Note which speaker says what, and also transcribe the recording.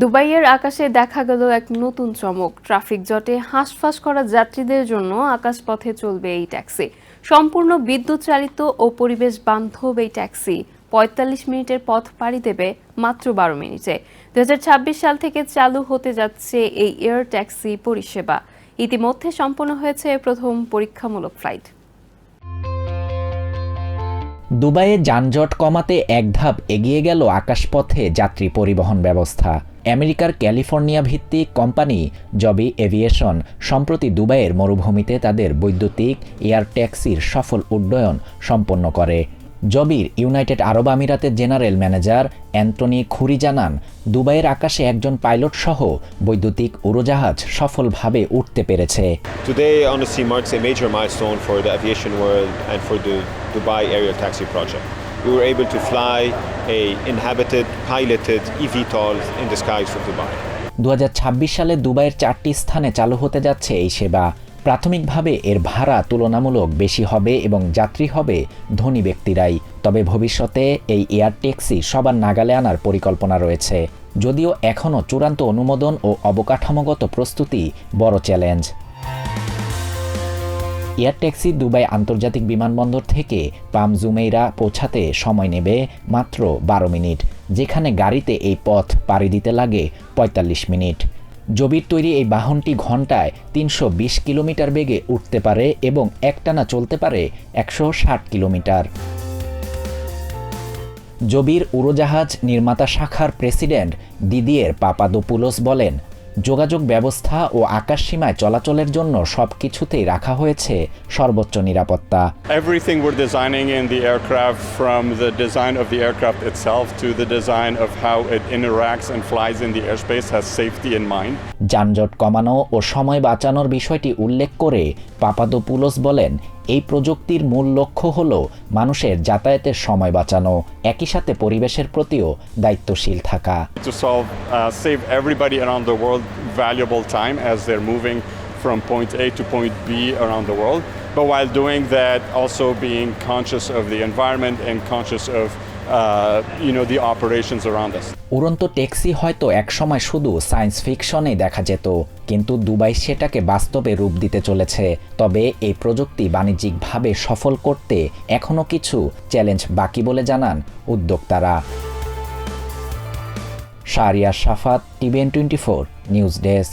Speaker 1: দুবাইয়ের আকাশে দেখা গেল এক নতুন চমক। ট্রাফিক জটে হাঁসফাঁস করা যাত্রীদের জন্য আকাশপথে চলবে এই ট্যাক্সি। সম্পূর্ণ বিদ্যুৎ চালিত ও পরিবেশ বান্ধব এই ট্যাক্সি পঁয়তাল্লিশ মিনিটের পথ পাড়ি দেবে মাত্র বারো মিনিটে। দুহাজার ছাব্বিশ সাল থেকে চালু হতে যাচ্ছে এই এয়ার ট্যাক্সি পরিষেবা। ইতিমধ্যে সম্পন্ন হয়েছে প্রথম পরীক্ষামূলক ফ্লাইট।
Speaker 2: দুবাইয়ে যানজট কমাতে এক ধাপ এগিয়ে গেল আকাশপথে যাত্রী পরিবহন ব্যবস্থা। আমেরিকার ক্যালিফোর্নিয়া ভিত্তিক কোম্পানি জবি এভিয়েশন সম্প্রতি দুবাইয়ের মরুভূমিতে তাদের বৈদ্যুতিক এয়ার ট্যাক্সির সফল উড্ডয়ন সম্পন্ন করে জবির ইউনাইটেড আরব আমিরাতের জেনারেল ম্যানেজার অ্যান্টনি খুরি জানান দুবাইয়ের আকাশে একজন পাইলট সহ বৈদ্যুতিক উড়োজাহাজ সফলভাবে উঠতে পেরেছে
Speaker 3: Today, honestly, marks a major milestone for the aviation world and for the Dubai Aerial Taxi Project. We were able to fly a inhabited, piloted eVTOL in the skies of Dubai.
Speaker 2: দু হাজার ছাব্বিশ সালে দুবাইয়ের চারটি স্থানে চালু হতে যাচ্ছে এই সেবা। প্রাথমিকভাবে এর ভাড়া তুলনামূলক বেশি হবে এবং যাত্রী হবে ধনী ব্যক্তিরাই। তবে ভবিষ্যতে এই এয়ার ট্যাক্সি সবার নাগালে আনার পরিকল্পনা রয়েছে। যদিও এখনও চূড়ান্ত অনুমোদন ও অবকাঠামোগত প্রস্তুতি বড় চ্যালেঞ্জ। এয়ার ট্যাক্সি দুবাই আন্তর্জাতিক বিমানবন্দর থেকে পাম জুমেইরা পৌঁছাতে সময় নেবে মাত্র বারো মিনিট, যেখানে গাড়িতে এই পথ পাড়ি দিতে লাগে ৪৫ মিনিট। জবির তৈরি এই বাহনটি ঘন্টায় তিনশো বিশ কিলোমিটার বেগে উঠতে পারে এবং একটানা চলতে পারে একশো ষাট কিলোমিটার। জবির উড়োজাহাজ নির্মাতা শাখার প্রেসিডেন্ট দিদিয়ের পাপাদোপুলোস বলেন যোগাযোগ ব্যবস্থা ও আকাশ সীমায় চলাচলের জন্য সব কিছুতেই রাখা হয়েছে সর্বোচ্চ নিরাপত্তা।
Speaker 4: Everything with designing in aircraft from the design of the aircraft itself design of how it interacts and flies in safety in mind
Speaker 2: যানজট কমানো ও সময় বাঁচানোর বিষয়টি উল্লেখ করে পাপাদো পাপাদোপুলোস বলেন এই প্রযুক্তির মূল লক্ষ্য হল মানুষের যাতায়াতের সময় বাঁচানো একই সাথে পরিবেশের প্রতিও দায়িত্বশীল থাকা
Speaker 4: uh, from point A to point B around the world. But while doing that, also being conscious of the environment and conscious of uh, us.
Speaker 2: উড়ন্ত ট্যাক্সি হয়তো একসময় শুধু সায়েন্স ফিকশনেই দেখা যেত, কিন্তু দুবাই সেটাকে বাস্তবে রূপ দিতে চলেছে। তবে এই প্রযুক্তি বাণিজ্যিকভাবে সফল করতে এখনও কিছু চ্যালেঞ্জ বাকি বলে জানান উদ্যোক্তারা। Sharia Safat TVN twenty four, news desk.